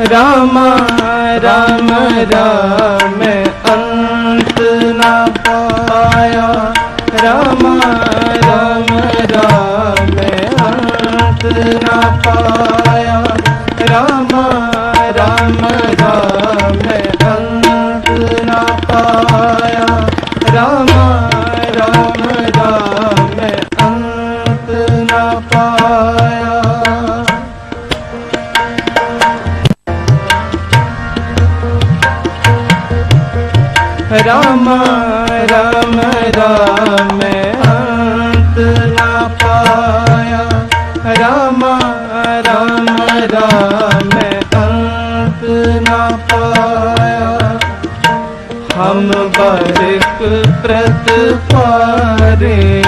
ਰਾਮ ਰਾਮ ਰਾਮ ਅੰਤ ਨਾ ਪਾਇਆ ਰਾਮ ਰਾਮ ਰਾਮ ਅੰਤ ਨਾ ਪਾਇਆ ਰਾਮ ਰਾਮ ਰਾਮ ਅੰਤ ਨਾ ਪਾਇਆ ਰਾਮ ਰਾਮ ਰਾਮ ਅੰਤ ਨਾ ਪਾਇਆ ਰਾਮ ਰਾਮ ਰਾਮ ਅੰਤ ਨਾ ਪਾਇਆ ਰਾਮ ਰਾਮ ਰਾਮ ਅੰਤ ਨਾ ਪਾਇਆ ਹਮ ਬਰਕ ਪ੍ਰਤ ਪਾਰੇ